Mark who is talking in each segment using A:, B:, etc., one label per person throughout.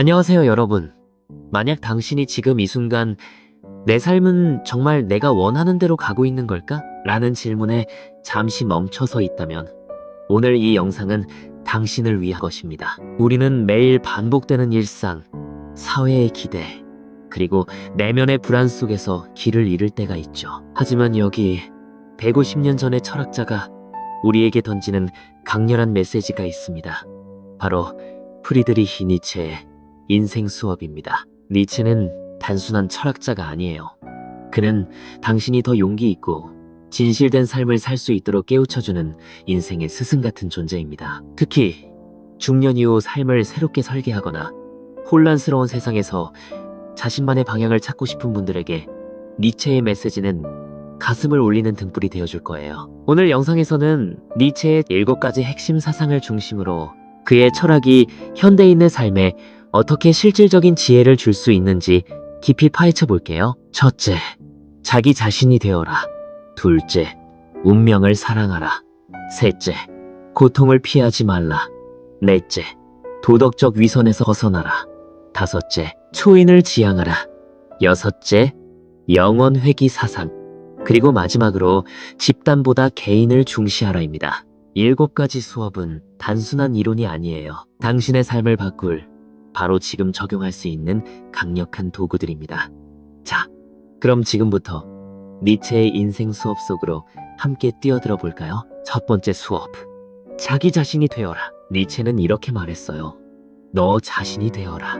A: 안녕하세요, 여러분. 만약 당신이 지금 이 순간 내 삶은 정말 내가 원하는 대로 가고 있는 걸까? 라는 질문에 잠시 멈춰서 있다면 오늘 이 영상은 당신을 위한 것입니다. 우리는 매일 반복되는 일상, 사회의 기대, 그리고 내면의 불안 속에서 길을 잃을 때가 있죠. 하지만 여기 150년 전의 철학자가 우리에게 던지는 강렬한 메시지가 있습니다. 바로 프리드리히 니체의 인생 수업입니다. 니체는 단순한 철학자가 아니에요. 그는 당신이 더 용기 있고 진실된 삶을 살 수 있도록 깨우쳐주는 인생의 스승 같은 존재입니다. 특히 중년 이후 삶을 새롭게 설계하거나 혼란스러운 세상에서 자신만의 방향을 찾고 싶은 분들에게 니체의 메시지는 가슴을 울리는 등불이 되어줄 거예요. 오늘 영상에서는 니체의 일곱 가지 핵심 사상을 중심으로 그의 철학이 현대인의 삶에 어떻게 실질적인 지혜를 줄 수 있는지 깊이 파헤쳐 볼게요. 첫째, 자기 자신이 되어라. 둘째, 운명을 사랑하라. 셋째, 고통을 피하지 말라. 넷째, 도덕적 위선에서 벗어나라. 다섯째, 초인을 지향하라. 여섯째, 영원 회귀 사상. 그리고 마지막으로 집단보다 개인을 중시하라입니다. 일곱 가지 수업은 단순한 이론이 아니에요. 당신의 삶을 바꿀 바로 지금 적용할 수 있는 강력한 도구들입니다. 자, 그럼 지금부터 니체의 인생 수업 속으로 함께 뛰어들어 볼까요? 첫 번째 수업. 자기 자신이 되어라. 니체는 이렇게 말했어요. 너 자신이 되어라.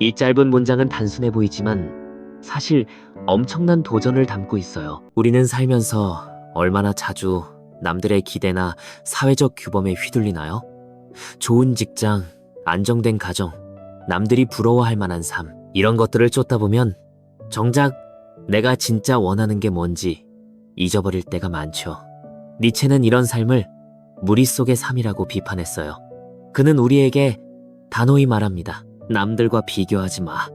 A: 이 짧은 문장은 단순해 보이지만 사실 엄청난 도전을 담고 있어요. 우리는 살면서 얼마나 자주 남들의 기대나 사회적 규범에 휘둘리나요? 좋은 직장, 안정된 가정, 남들이 부러워할 만한 삶, 이런 것들을 쫓다 보면 정작 내가 진짜 원하는 게 뭔지 잊어버릴 때가 많죠. 니체는 이런 삶을 무리 속의 삶이라고 비판했어요. 그는 우리에게 단호히 말합니다. 남들과 비교하지 마.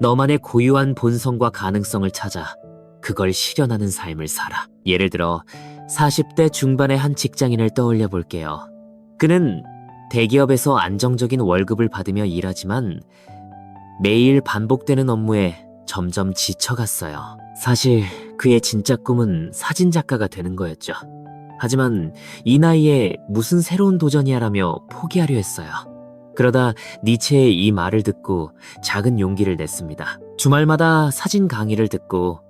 A: 너만의 고유한 본성과 가능성을 찾아 그걸 실현하는 삶을 살아. 예를 들어 40대 중반의 한 직장인을 떠올려 볼게요. 그는 대기업에서 안정적인 월급을 받으며 일하지만 매일 반복되는 업무에 점점 지쳐갔어요. 사실 그의 진짜 꿈은 사진작가가 되는 거였죠. 하지만 이 나이에 무슨 새로운 도전이야라며 포기하려 했어요. 그러다 니체의 이 말을 듣고 작은 용기를 냈습니다. 주말마다 사진 강의를 듣고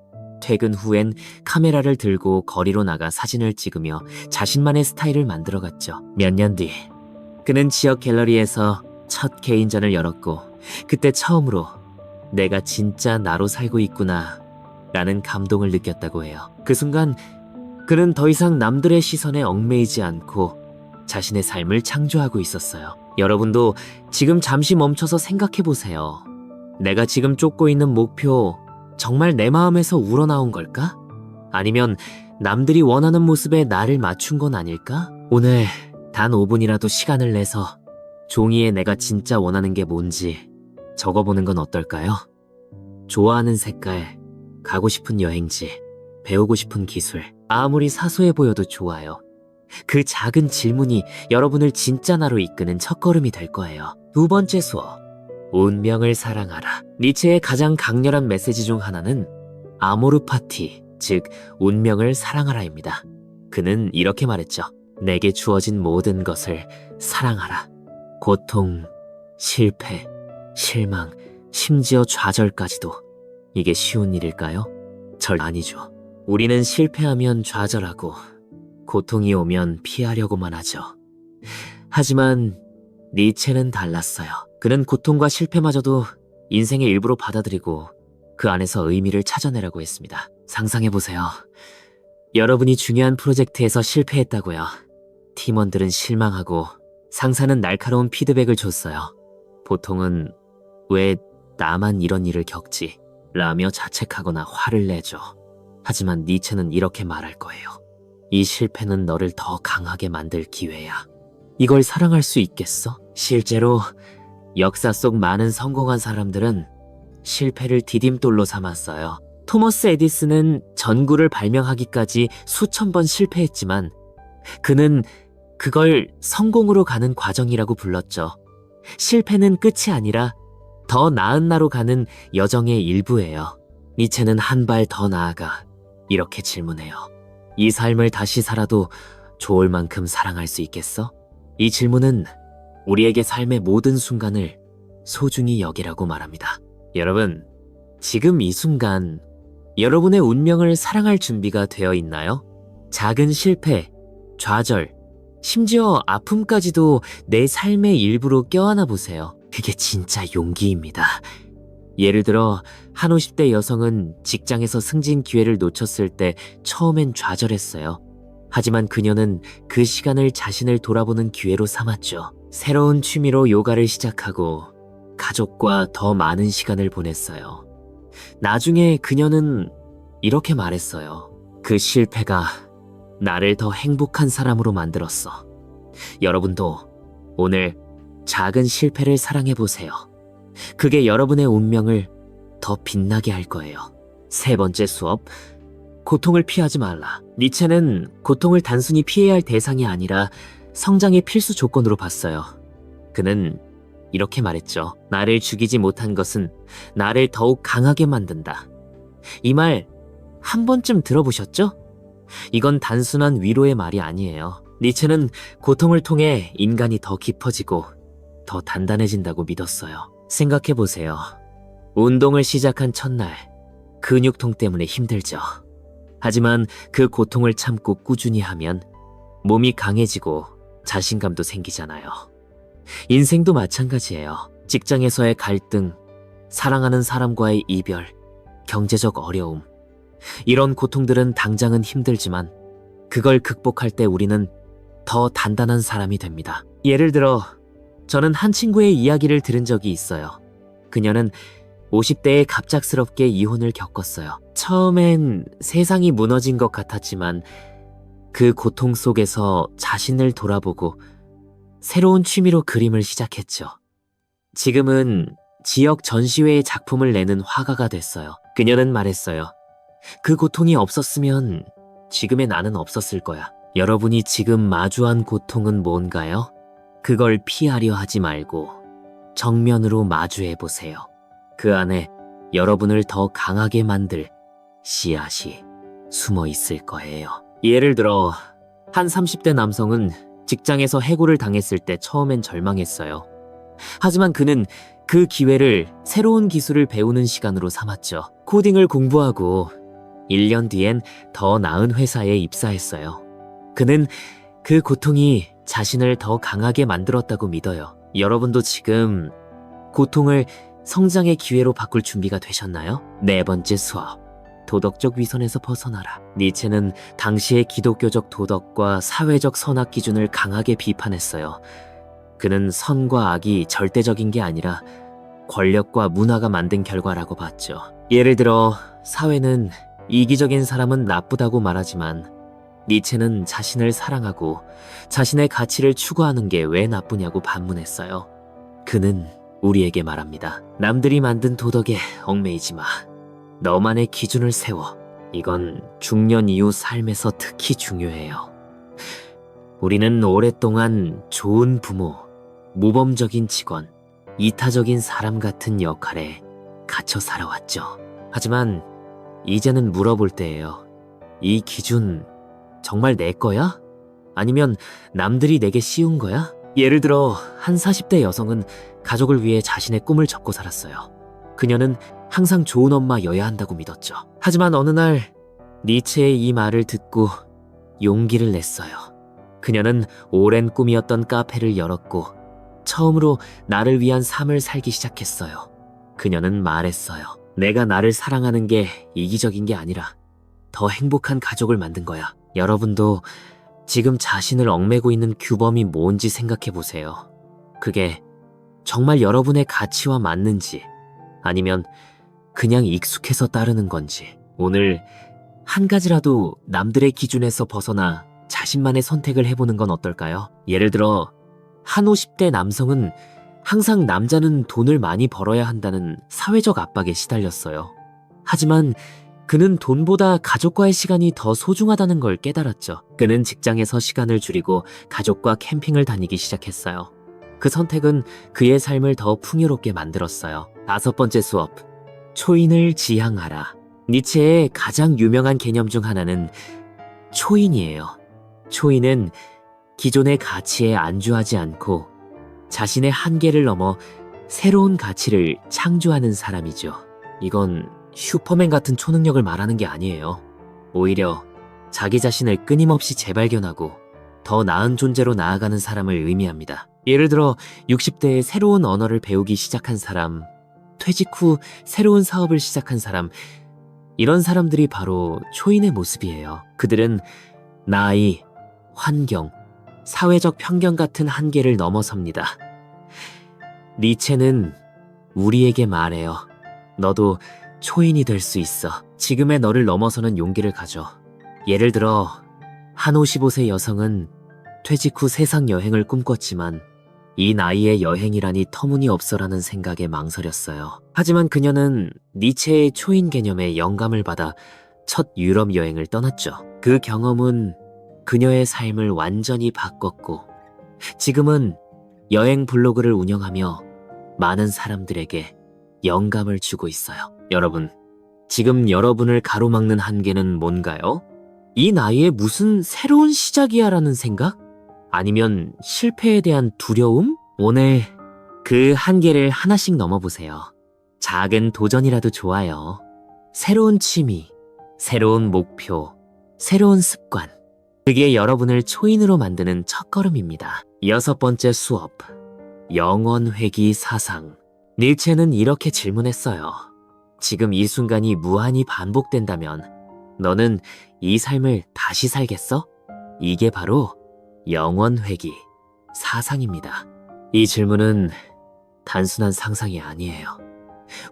A: 퇴근 후엔 카메라를 들고 거리로 나가 사진을 찍으며 자신만의 스타일을 만들어갔죠. 몇 년 뒤, 그는 지역 갤러리에서 첫 개인전을 열었고, 그때 처음으로 내가 진짜 나로 살고 있구나, 라는 감동을 느꼈다고 해요. 그 순간, 그는 더 이상 남들의 시선에 얽매이지 않고 자신의 삶을 창조하고 있었어요. 여러분도 지금 잠시 멈춰서 생각해 보세요. 내가 지금 쫓고 있는 목표, 정말 내 마음에서 우러나온 걸까? 아니면 남들이 원하는 모습에 나를 맞춘 건 아닐까? 오늘 단 5분이라도 시간을 내서 종이에 내가 진짜 원하는 게 뭔지 적어보는 건 어떨까요? 좋아하는 색깔, 가고 싶은 여행지, 배우고 싶은 기술, 아무리 사소해 보여도 좋아요. 그 작은 질문이 여러분을 진짜 나로 이끄는 첫걸음이 될 거예요. 두 번째 수업. 운명을 사랑하라. 니체의 가장 강렬한 메시지 중 하나는 아모르 파티, 즉 운명을 사랑하라입니다. 그는 이렇게 말했죠. 내게 주어진 모든 것을 사랑하라. 고통, 실패, 실망, 심지어 좌절까지도. 이게 쉬운 일일까요? 절 아니죠. 우리는 실패하면 좌절하고 고통이 오면 피하려고만 하죠. 하지만 니체는 달랐어요. 그는 고통과 실패마저도 인생의 일부로 받아들이고 그 안에서 의미를 찾아내라고 했습니다. 상상해보세요. 여러분이 중요한 프로젝트에서 실패했다고요. 팀원들은 실망하고 상사는 날카로운 피드백을 줬어요. 보통은 왜 나만 이런 일을 겪지? 라며 자책하거나 화를 내죠. 하지만 니체는 이렇게 말할 거예요. 이 실패는 너를 더 강하게 만들 기회야. 이걸 사랑할 수 있겠어? 실제로 역사 속 많은 성공한 사람들은 실패를 디딤돌로 삼았어요. 토머스 에디슨은 전구를 발명하기까지 수천 번 실패했지만 그는 그걸 성공으로 가는 과정이라고 불렀죠. 실패는 끝이 아니라 더 나은 나로 가는 여정의 일부예요. 니체는 한 발 더 나아가 이렇게 질문해요. 이 삶을 다시 살아도 좋을 만큼 사랑할 수 있겠어? 이 질문은 우리에게 삶의 모든 순간을 소중히 여기라고 말합니다. 여러분, 지금 이 순간 여러분의 운명을 사랑할 준비가 되어 있나요? 작은 실패, 좌절, 심지어 아픔까지도 내 삶의 일부로 껴안아 보세요. 그게 진짜 용기입니다. 예를 들어 한 50대 여성은 직장에서 승진 기회를 놓쳤을 때 처음엔 좌절했어요. 하지만 그녀는 그 시간을 자신을 돌아보는 기회로 삼았죠. 새로운 취미로 요가를 시작하고 가족과 더 많은 시간을 보냈어요. 나중에 그녀는 이렇게 말했어요. 그 실패가 나를 더 행복한 사람으로 만들었어. 여러분도 오늘 작은 실패를 사랑해 보세요. 그게 여러분의 운명을 더 빛나게 할 거예요. 세 번째 수업, 고통을 피하지 말라. 니체는 고통을 단순히 피해야 할 대상이 아니라 성장의 필수 조건으로 봤어요. 그는 이렇게 말했죠. 나를 죽이지 못한 것은 나를 더욱 강하게 만든다. 이 말 한 번쯤 들어보셨죠? 이건 단순한 위로의 말이 아니에요. 니체는 고통을 통해 인간이 더 깊어지고 더 단단해진다고 믿었어요. 생각해 보세요. 운동을 시작한 첫날, 근육통 때문에 힘들죠. 하지만 그 고통을 참고 꾸준히 하면 몸이 강해지고 자신감도 생기잖아요. 인생도 마찬가지예요. 직장에서의 갈등, 사랑하는 사람과의 이별, 경제적 어려움. 이런 고통들은 당장은 힘들지만 그걸 극복할 때 우리는 더 단단한 사람이 됩니다. 예를 들어, 저는 한 친구의 이야기를 들은 적이 있어요. 그녀는 50대에 갑작스럽게 이혼을 겪었어요. 처음엔 세상이 무너진 것 같았지만 그 고통 속에서 자신을 돌아보고 새로운 취미로 그림을 시작했죠. 지금은 지역 전시회에 작품을 내는 화가가 됐어요. 그녀는 말했어요. 그 고통이 없었으면 지금의 나는 없었을 거야. 여러분이 지금 마주한 고통은 뭔가요? 그걸 피하려 하지 말고 정면으로 마주해 보세요. 그 안에 여러분을 더 강하게 만들 씨앗이 숨어 있을 거예요. 예를 들어, 한 30대 남성은 직장에서 해고를 당했을 때 처음엔 절망했어요. 하지만 그는 그 기회를 새로운 기술을 배우는 시간으로 삼았죠. 코딩을 공부하고 1년 뒤엔 더 나은 회사에 입사했어요. 그는 그 고통이 자신을 더 강하게 만들었다고 믿어요. 여러분도 지금 고통을 성장의 기회로 바꿀 준비가 되셨나요? 네 번째 수업. 도덕적 위선에서 벗어나라. 니체는 당시의 기독교적 도덕과 사회적 선악 기준을 강하게 비판했어요. 그는 선과 악이 절대적인 게 아니라 권력과 문화가 만든 결과라고 봤죠. 예를 들어, 사회는 이기적인 사람은 나쁘다고 말하지만 니체는 자신을 사랑하고 자신의 가치를 추구하는 게 왜 나쁘냐고 반문했어요. 그는 우리에게 말합니다. 남들이 만든 도덕에 얽매이지 마. 너만의 기준을 세워. 이건 중년 이후 삶에서 특히 중요해요. 우리는 오랫동안 좋은 부모, 모범적인 직원, 이타적인 사람 같은 역할에 갇혀 살아왔죠. 하지만 이제는 물어볼 때예요. 이 기준 정말 내 거야? 아니면 남들이 내게 씌운 거야? 예를 들어 한 40대 여성은 가족을 위해 자신의 꿈을 접고 살았어요. 그녀는 항상 좋은 엄마여야 한다고 믿었죠. 하지만 어느 날 니체의 이 말을 듣고 용기를 냈어요. 그녀는 오랜 꿈이었던 카페를 열었고 처음으로 나를 위한 삶을 살기 시작했어요. 그녀는 말했어요. 내가 나를 사랑하는 게 이기적인 게 아니라 더 행복한 가족을 만든 거야. 여러분도 지금 자신을 얽매고 있는 규범이 뭔지 생각해 보세요. 그게 정말 여러분의 가치와 맞는지 아니면 그냥 익숙해서 따르는 건지 오늘 한 가지라도 남들의 기준에서 벗어나 자신만의 선택을 해보는 건 어떨까요? 예를 들어 한 50대 남성은 항상 남자는 돈을 많이 벌어야 한다는 사회적 압박에 시달렸어요. 하지만 그는 돈보다 가족과의 시간이 더 소중하다는 걸 깨달았죠. 그는 직장에서 시간을 줄이고 가족과 캠핑을 다니기 시작했어요. 그 선택은 그의 삶을 더 풍요롭게 만들었어요. 다섯 번째 수업. 초인을 지향하라. 니체의 가장 유명한 개념 중 하나는 초인이에요. 초인은 기존의 가치에 안주하지 않고 자신의 한계를 넘어 새로운 가치를 창조하는 사람이죠. 이건 슈퍼맨 같은 초능력을 말하는 게 아니에요. 오히려 자기 자신을 끊임없이 재발견하고 더 나은 존재로 나아가는 사람을 의미합니다. 예를 들어 60대에 새로운 언어를 배우기 시작한 사람, 퇴직 후 새로운 사업을 시작한 사람, 이런 사람들이 바로 초인의 모습이에요. 그들은 나이, 환경, 사회적 편견 같은 한계를 넘어섭니다. 니체는 우리에게 말해요. 너도 초인이 될 수 있어. 지금의 너를 넘어서는 용기를 가져. 예를 들어, 한 55세 여성은 퇴직 후 세상 여행을 꿈꿨지만 이 나이에 여행이라니 터무니없어라는 생각에 망설였어요. 하지만 그녀는 니체의 초인 개념에 영감을 받아 첫 유럽 여행을 떠났죠. 그 경험은 그녀의 삶을 완전히 바꿨고 지금은 여행 블로그를 운영하며 많은 사람들에게 영감을 주고 있어요. 여러분, 지금 여러분을 가로막는 한계는 뭔가요? 이 나이에 무슨 새로운 시작이야 라는 생각? 아니면 실패에 대한 두려움? 오늘 그 한계를 하나씩 넘어보세요. 작은 도전이라도 좋아요. 새로운 취미, 새로운 목표, 새로운 습관. 그게 여러분을 초인으로 만드는 첫걸음입니다. 여섯 번째 수업. 영원 회귀 사상. 닐체는 이렇게 질문했어요. 지금 이 순간이 무한히 반복된다면 너는 이 삶을 다시 살겠어? 이게 바로 영원 회귀 사상입니다. 이 질문은 단순한 상상이 아니에요.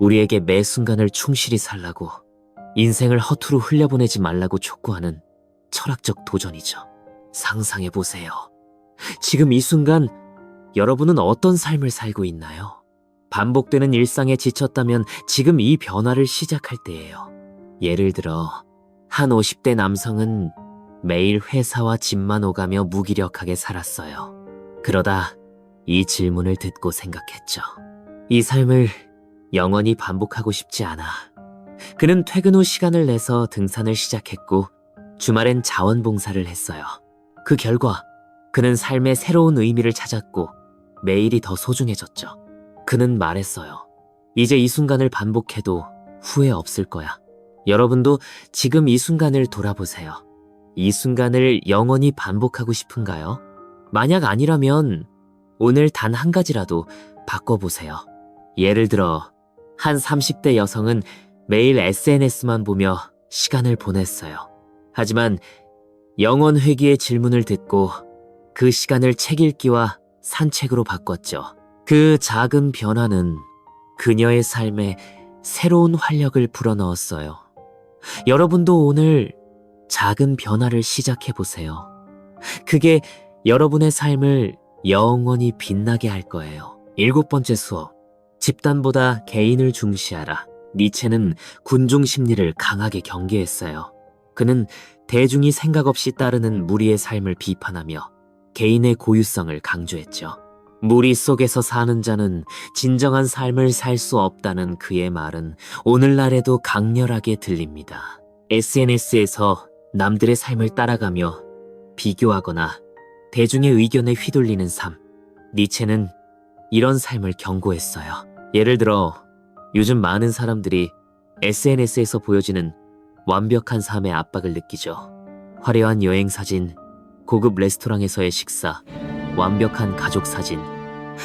A: 우리에게 매 순간을 충실히 살라고 인생을 허투루 흘려보내지 말라고 촉구하는 철학적 도전이죠. 상상해 보세요. 지금 이 순간 여러분은 어떤 삶을 살고 있나요? 반복되는 일상에 지쳤다면 지금 이 변화를 시작할 때예요. 예를 들어 한 50대 남성은 매일 회사와 집만 오가며 무기력하게 살았어요. 그러다 이 질문을 듣고 생각했죠. 이 삶을 영원히 반복하고 싶지 않아. 그는 퇴근 후 시간을 내서 등산을 시작했고 주말엔 자원봉사를 했어요. 그 결과 그는 삶의 새로운 의미를 찾았고 매일이 더 소중해졌죠. 그는 말했어요. 이제 이 순간을 반복해도 후회 없을 거야. 여러분도 지금 이 순간을 돌아보세요. 이 순간을 영원히 반복하고 싶은가요? 만약 아니라면 오늘 단 한 가지라도 바꿔보세요. 예를 들어, 한 30대 여성은 매일 SNS만 보며 시간을 보냈어요. 하지만 영원 회귀의 질문을 듣고 그 시간을 책 읽기와 산책으로 바꿨죠. 그 작은 변화는 그녀의 삶에 새로운 활력을 불어넣었어요. 여러분도 오늘 작은 변화를 시작해 보세요. 그게 여러분의 삶을 영원히 빛나게 할 거예요. 일곱 번째 수업. 집단보다 개인을 중시하라. 니체는 군중 심리를 강하게 경계했어요. 그는 대중이 생각 없이 따르는 무리의 삶을 비판하며 개인의 고유성을 강조했죠. 무리 속에서 사는 자는 진정한 삶을 살 수 없다는 그의 말은 오늘날에도 강렬하게 들립니다. SNS에서 남들의 삶을 따라가며 비교하거나 대중의 의견에 휘둘리는 삶. 니체는 이런 삶을 경고했어요. 예를 들어 요즘 많은 사람들이 SNS에서 보여지는 완벽한 삶의 압박을 느끼죠. 화려한 여행 사진, 고급 레스토랑에서의 식사, 완벽한 가족 사진.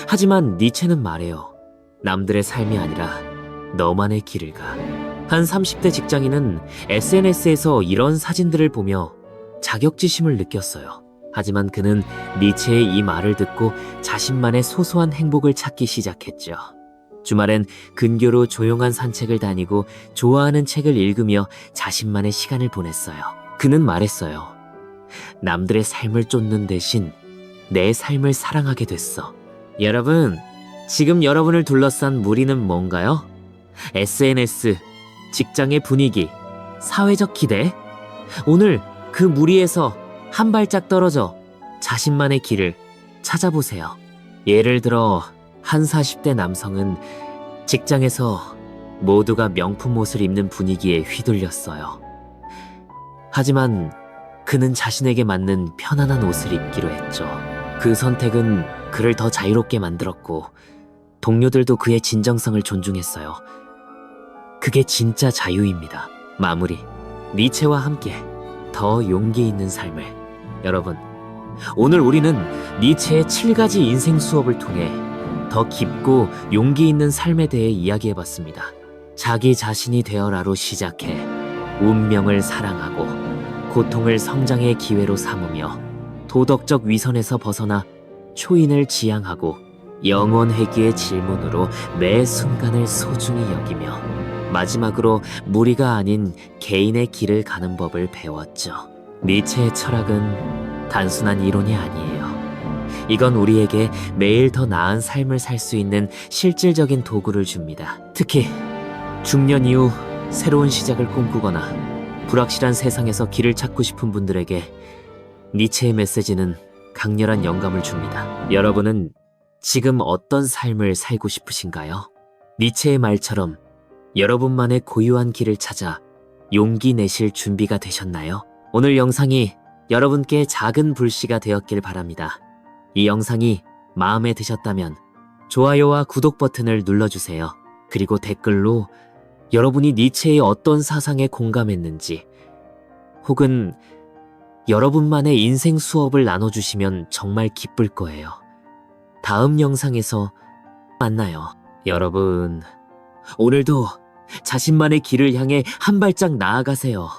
A: 하지만 니체는 말해요. 남들의 삶이 아니라 너만의 길을 가. 한 30대 직장인은 SNS에서 이런 사진들을 보며 자격지심을 느꼈어요. 하지만 그는 니체의 이 말을 듣고 자신만의 소소한 행복을 찾기 시작했죠. 주말엔 근교로 조용한 산책을 다니고 좋아하는 책을 읽으며 자신만의 시간을 보냈어요. 그는 말했어요. 남들의 삶을 쫓는 대신 내 삶을 사랑하게 됐어. 여러분, 지금 여러분을 둘러싼 무리는 뭔가요? SNS, 직장의 분위기, 사회적 기대? 오늘 그 무리에서 한 발짝 떨어져 자신만의 길을 찾아보세요. 예를 들어 한 40대 남성은 직장에서 모두가 명품 옷을 입는 분위기에 휘둘렸어요. 하지만 그는 자신에게 맞는 편안한 옷을 입기로 했죠. 그 선택은 그를 더 자유롭게 만들었고 동료들도 그의 진정성을 존중했어요. 그게 진짜 자유입니다. 마무리. 니체와 함께 더 용기 있는 삶을. 여러분, 오늘 우리는 니체의 7가지 인생 수업을 통해 더 깊고 용기 있는 삶에 대해 이야기해 봤습니다. 자기 자신이 되어라로 시작해 운명을 사랑하고 고통을 성장의 기회로 삼으며 도덕적 위선에서 벗어나 초인을 지향하고 영원회귀의 질문으로 매 순간을 소중히 여기며 마지막으로 무리가 아닌 개인의 길을 가는 법을 배웠죠. 니체의 철학은 단순한 이론이 아니에요. 이건 우리에게 매일 더 나은 삶을 살 수 있는 실질적인 도구를 줍니다. 특히 중년 이후 새로운 시작을 꿈꾸거나 불확실한 세상에서 길을 찾고 싶은 분들에게 니체의 메시지는 강렬한 영감을 줍니다. 여러분은 지금 어떤 삶을 살고 싶으신가요? 니체의 말처럼 여러분만의 고유한 길을 찾아 용기 내실 준비가 되셨나요? 오늘 영상이 여러분께 작은 불씨가 되었길 바랍니다. 이 영상이 마음에 드셨다면 좋아요와 구독 버튼을 눌러주세요. 그리고 댓글로 여러분이 니체의 어떤 사상에 공감했는지 혹은 여러분만의 인생 수업을 나눠주시면 정말 기쁠 거예요. 다음 영상에서 만나요. 여러분, 오늘도 자신만의 길을 향해 한 발짝 나아가세요.